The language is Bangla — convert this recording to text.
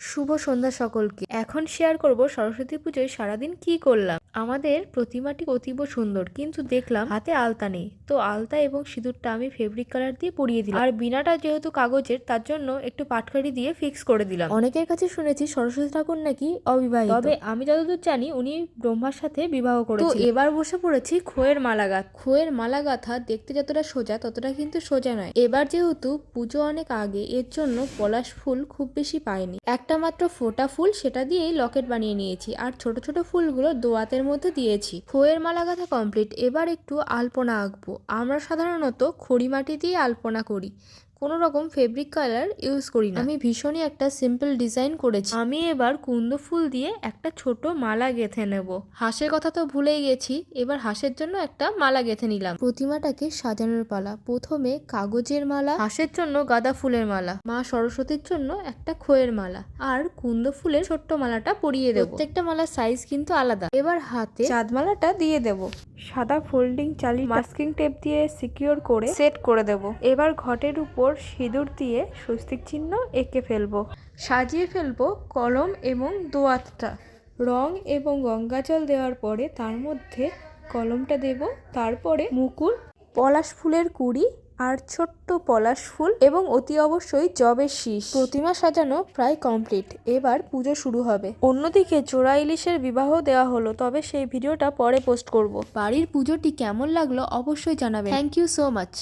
শুভ সন্ধ্যা সকলকে। এখন শেয়ার করব সরস্বতী পুজোয় সারাদিন কি করলাম? আমাদের প্রতিমাটি অতীব সুন্দর কিন্তু দেখলাম হাতে আলতা নেই। তো আলতা এবং সিঁদুরটা আমি ফেব্রিক কালার দিয়ে পরিয়ে দিলাম। আর বিনাটা যেহেতু কাগজের তার জন্য একটু পাটকারি দিয়ে ফিক্স করে দিলাম। অনেকের কাছে শুনেছি সরস্বতী ঠাকুর নাকি অবিবাহিত। তবে আমি যতদূর জানি উনি ব্রহ্মার সাথে বিবাহ করে তো এবার বসে পড়েছি খোয়ের মালা গাঁথ খোয়ের মালা গাঁথা দেখতে যতটা সোজা ততটা কিন্তু সোজা নয়। এবার যেহেতু পুজো অনেক আগে এর জন্য পলাশ ফুল খুব বেশি পাইনি। একটা মাত্র ফোটা ফুল সেটা দিয়েই লকেট বানিয়ে নিয়েছি। আর ছোট ছোট ফুলগুলো দোয়াতের মধ্যে দিয়েছি। খোয়ের মালা গাঁথা কমপ্লিট এবার একটু আলপনা আঁকবো। আমরা সাধারণত খড়ি মাটি দিয়ে আলপনা করি। কোনো রকম ফেব্রিক কালার ইউজ করি না। আমি ভীষণই একটা সিম্পল ডিজাইন করেছি। আমি এবার কুন্দ ফুল দিয়ে একটা ছোট মালা গেঁথে নেব। হাঁসের কথা তো ভুলেই গেছি এবার হাঁসের জন্য একটা মালা গেঁথে নিলাম। প্রতিমাটাকে সাজানোর পালা প্রথমে কাগজের মালা হাঁসের জন্য গাঁদা ফুলের মালা মা সরস্বতীর জন্য একটা খোয়ের মালা আর কুন্দ ফুলের ছোট্ট মালাটা পরিয়ে দেবো। প্রত্যেকটা মালার সাইজ কিন্তু আলাদা। এবার হাতে চাঁদমালাটা দিয়ে দেব। সাদা ফোল্ডিং চালি মাস্কিং টেপ দিয়ে সিকিউর করে সেট করে দেব। এবার ঘটের উপর সিঁদুর দিয়ে স্বস্তিক চিহ্ন এঁকে ফেলব। সাজিয়ে ফেলব কলম এবং দোয়াতটা। রং এবং গঙ্গা জল দেওয়ার পরে তার মধ্যে কলমটা দেব। তারপরে মুকুল, পলাশ ফুলের কুড়ি আর ছোট্ট পলাশ ফুল এবং অতি অবশ্যই জবের শীষ। প্রতিমা সাজানো প্রায় কমপ্লিট। এবার পুজো শুরু হবে। অন্যদিকে চোরা ইলিশের বিবাহ দেওয়া হলো, তবে সেই ভিডিওটা পরে পোস্ট করব। বাড়ির পুজোটি কেমন লাগল অবশ্যই জানাবেন। Thank you so much.